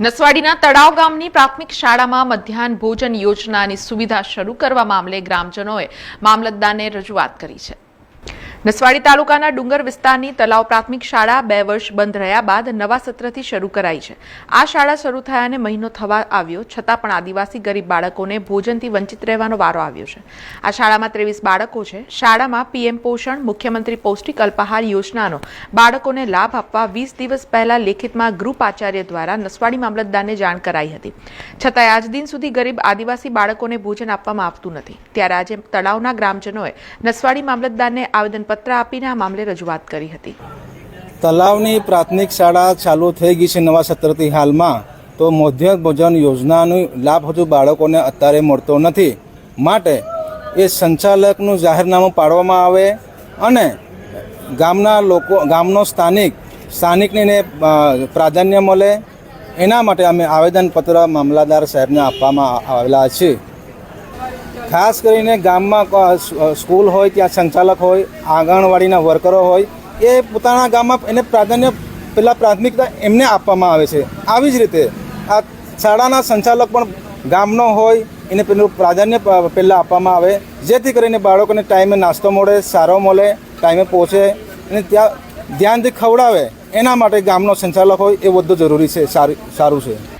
નસવાડીના તળાવ ગામની પ્રાથમિક શાળામાં મધ્યાહન ભોજન યોજનાની સુવિધા શરૂ કરવા મામલે ગ્રામજનોએ મામલતદારને રજૂઆત કરી છે. નસવાડી તાલુકાના ડુંગર વિસ્તારની તલાવ પ્રાથમિક શાળા બે વર્ષ બંધ રહ્યા બાદ નવા સત્રથી શરૂ કરાઈ છે. આ શાળા શરૂ થયાને મહિનો થવા આવ્યો, છતાં પણ આદિવાસી ગરીબ બાળકોને ભોજનથી વંચિત રહેવાનો વારો આવ્યો છે. આ શાળામાં ત્રેવીસ બાળકો છે. શાળામાં પીએમ પોષણ, મુખ્યમંત્રી પૌષ્ટિક અલ્પાહાર યોજનાનો બાળકોને લાભ આપવા વીસ દિવસ પહેલા લેખિતમાં ગ્રુપ આચાર્ય દ્વારા નસવાડી મામલતદારને જાણ કરાઈ હતી. છતાંય આજ દિન સુધી ગરીબ આદિવાસી બાળકોને ભોજન આપવામાં આવતું નથી. ત્યારે આજે તળાવના ગ્રામજનોએ નસવાડી મામલતદારને આવેદનપત્ર આપીને આ મામલે રજૂઆત કરી હતી. તલાવની પ્રાથમિક શાળા ચાલુ થઈ ગઈ છે નવા સત્રથી હાલમાં. તો મધ્ય ભોજન યોજનાનો લાભ હજુ બાળકોને અત્યારે મળતો નથી. માટે એ સંચાલકનું જાહેરનામું પાડવામાં આવે અને ગામના લોકો, ગામનો સ્થાનિક, સ્થાનિકને પ્રાધાન્ય મળે. એના માટે અમે આવેદનપત્ર મામલાદાર સાહેબને આપવામાં આવેલા છે. ખાસ કરીને ગામમાં સ્કૂલ હોય, ત્યાં સંચાલક હોય, આંગણવાડીના વર્કરો હોય, એ પોતાના ગામમાં એને પ્રાધાન્ય પહેલાં પ્રાથમિકતા એમને આપવામાં આવે છે. આવી જ રીતે આ શાળાના સંચાલક પણ ગામનો હોય, એને પેલું પ્રાધાન્ય પહેલાં આપવામાં આવે. જેથી કરીને બાળકોને ટાઈમે નાસ્તો મળે, સારો મળે, ટાઈમે પહોંચે અને ત્યાં ધ્યાનથી ખવડાવે. એના માટે ગામનો સંચાલક હોય એ બધું જરૂરી છે, સારું સારું છે.